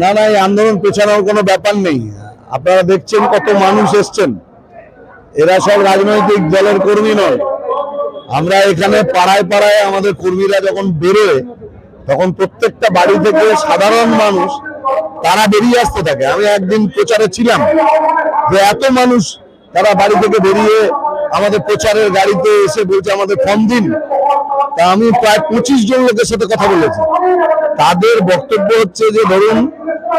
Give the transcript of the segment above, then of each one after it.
না না, এই আন্দোলন পেছানোর কোনো ব্যাপার নেই। আপনারা দেখছেন কত মানুষ এসছেন। এরা সব রাজনৈতিক দলের কর্মী নয়। আমরা এখানে পাড়ায় পাড়ায় আমাদের কর্মীরা যখন বেরোয়, তখন প্রত্যেকটা বাড়ি থেকে সাধারণ মানুষ, তারা বেরিয়ে আসতে থাকে। আমি একদিন প্রচারে ছিলাম যে এত মানুষ তারা বাড়ি থেকে বেরিয়ে আমাদের প্রচারের গাড়িতে এসে বলছে, আমাদের ফর্ম দিন। তা আমি প্রায় পঁচিশ জন লোকের সাথে কথা বলেছি। তাদের বক্তব্য হচ্ছে যে ধরুন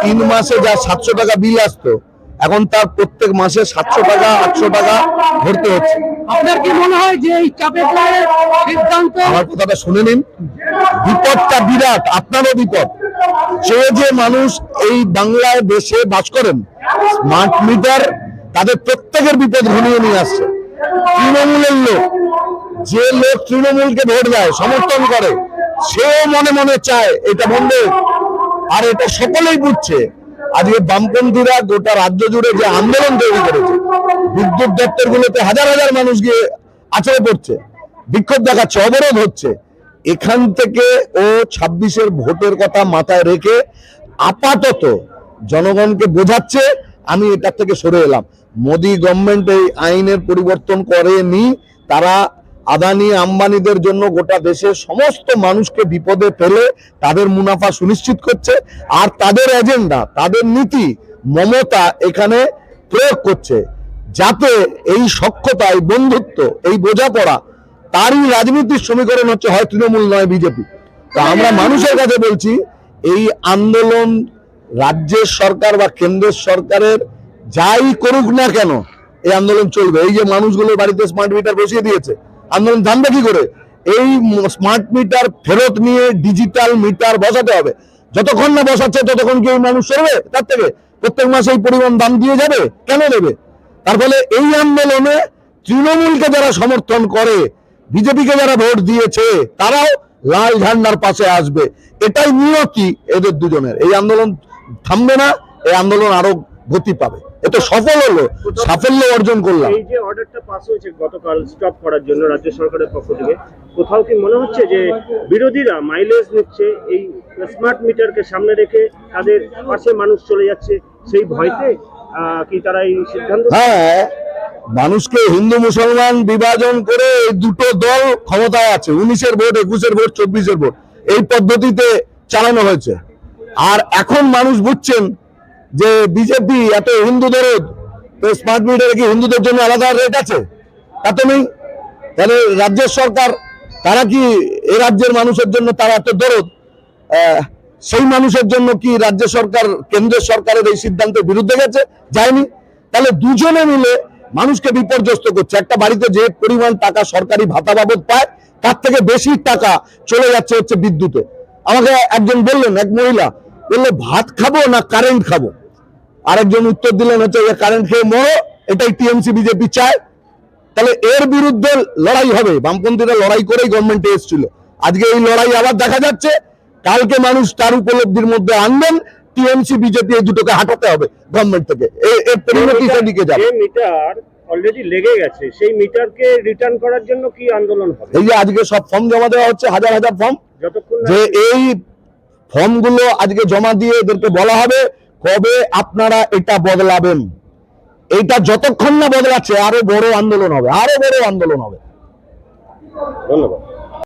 তিন মাসে যা সাতশো টাকা বিল আসতো এখন তার প্রত্যেক মাসে সাতশো টাকা আটশো টাকা ভরতে হচ্ছে। আপনার কি মনে হয় যে এই সিদ্ধান্ত আমার কথাটা শুনে নিন। বিপদটা বিরাট আপনারও বিপদ। সে যে মানুষ এই বাংলায় দেশে বাস করেন স্মার্ট মিটার তাদের প্রত্যেকের বিপদ ঘনিয়ে নিয়ে আসছে। তৃণমূলের লোক যে লোক তৃণমূলকে ভোট দেয়, সমর্থন করে, সেও মনে মনে চায় এটা বন্ধ। আর এটা সকলেই বুঝছে। আজকে বামপন্থীরা গোটা রাজ্য জুড়ে যে আন্দোলন তৈরি করেছে, বিদ্যুৎ দপ্তর গুলোতে হাজার হাজার মানুষ গিয়ে আচরে পড়ছে বিক্ষোভ দেখাচ্ছে, অবরোধ হচ্ছে। এখান থেকে ও ছাব্বিশের ভোটের কথা মাথায় রেখে আপাতত জনগণকে বোঝাচ্ছে, আমি এটার থেকে সরে এলাম। মোদি গভর্নমেন্ট এই আইনের পরিবর্তন করেনি, তারা আদানি আম্বানিদের জন্য গোটা দেশের সমস্ত মানুষকে বিপদে ফেলে তাদের মুনাফা সুনিশ্চিত করছে। আর তাদের এজেন্ডা তাদের নীতি, মমতা এখানে প্রয়োগ করছে। যাতে এই সক্ষতা, এই বন্ধুত্ব, এই বোঝাপড়া তারই রাজনীতির সমীকরণ হচ্ছে হয় তৃণমূল নয় বিজেপি। তো আমরা মানুষের কাছে বলছি, এই আন্দোলন রাজ্যের সরকার বা কেন্দ্রের সরকারের যাই করুক না কেন, এই আন্দোলন চলবে। এই যে মানুষগুলো বাড়িতে স্মার্ট মিটার বসিয়ে দিয়েছে আন্দোলন থামবে কি করে? এই স্মার্ট মিটার ফেরত নিয়ে ডিজিটাল মিটার বসাতে হবে। যতক্ষণ না বসাচ্ছে, ততক্ষণ কি মানুষ চলবে? তার থেকে। প্রত্যেক মাসে এই পরিমাণ দাম দিয়ে যাবে? কেন দেবে? তার ফলে এই আন্দোলনে তৃণমূলকে যারা সমর্থন করে, বিজেপিকে যারা ভোট দিয়েছে, তারাও লাল ঝান্ডার পাশে আসবে। এটাই নিয়তি এদের দুজনের। এই আন্দোলন থামবে না, এই আন্দোলন আরও গতি পাবে। এটা সফল হলো সাফল্য অর্জন করলাম। এই যে অর্ডারটা পাস হয়েছে গতকাল স্টপ করার জন্য রাজ্য সরকারের পক্ষ থেকে কোথাও কি মনে হচ্ছে যে বিরোধীরা মাইলেজ নিচ্ছে এই স্মার্ট মিটারকে সামনে রেখে তাদের পাশে মানুষ চলে যাচ্ছে সেই ভয়তে? কি তারা এই সিদ্ধান্ত হ্যাঁ মানুষকে হিন্দু মুসলমান বিভাজন করে এই দুটো দল ক্ষমতায় আছে উনিশের ভোট একুশের ভোট চব্বিশের ভোট। এই পদ্ধতিতে চালানো হয়েছে। আর এখন মানুষ বুঝছেন যে বিজেপি এত হিন্দু দরদ, তো স্মার্ট মিটারে কি হিন্দুদের জন্য আলাদা রেট আছে? তা তো নেই তাহলে রাজ্যের সরকার, তারা কি এ রাজ্যের মানুষের জন্য তারা এত দরদ? সেই মানুষের জন্য কি রাজ্য সরকার, কেন্দ্রের সরকারের এই সিদ্ধান্তের বিরুদ্ধে গেছে? যায়নি। তাহলে দুজনে মিলে মানুষকে বিপর্যস্ত করছে। একটা বাড়িতে যে পরিমাণ টাকা সরকারি ভাতা বাবদ পায়, তার থেকে বেশি টাকা চলে যাচ্ছে হচ্ছে বিদ্যুতে। আমাকে একজন বললেন, এক মহিলা বলল ভাত খাব না কারেন্ট খাব? আরেকজন উত্তর দিলেন হচ্ছে যে কারেন্ট খেয়ে মরো এটাই টিএমসি বিজেপি চায়। তাহলে এর বিরুদ্ধে লড়াই হবে বামপন্থীরা লড়াই করেই গভর্নমেন্টে এসেছিল। আজকে এই লড়াই আবার দেখা যাচ্ছে কালকে মানুষ তার উপলব্ধির মধ্যে আনবেন টিএমসি বিজেপি এই দুটোকে হাঁটাতে হবে গভর্নমেন্ট থেকে। এর পরিণতি সেদিকে যাবে? মিটার অলরেডি লেগে গেছে সেই মিটারকে রিটার্ন করার জন্য কি আন্দোলন হবে? এই যে আজকে সব ফর্ম জমা দেওয়া হচ্ছে হাজার হাজার ফর্ম যতক্ষণ যে এই ফর্মগুলো আজকে জমা দিয়ে এদেরকে বলা হবে, কবে আপনারা এটা বদলাবেন। এটা যতক্ষণ না বদলাচ্ছে, আরও বড় আন্দোলন হবে, আরও বড় আন্দোলন হবে। ধন্যবাদ।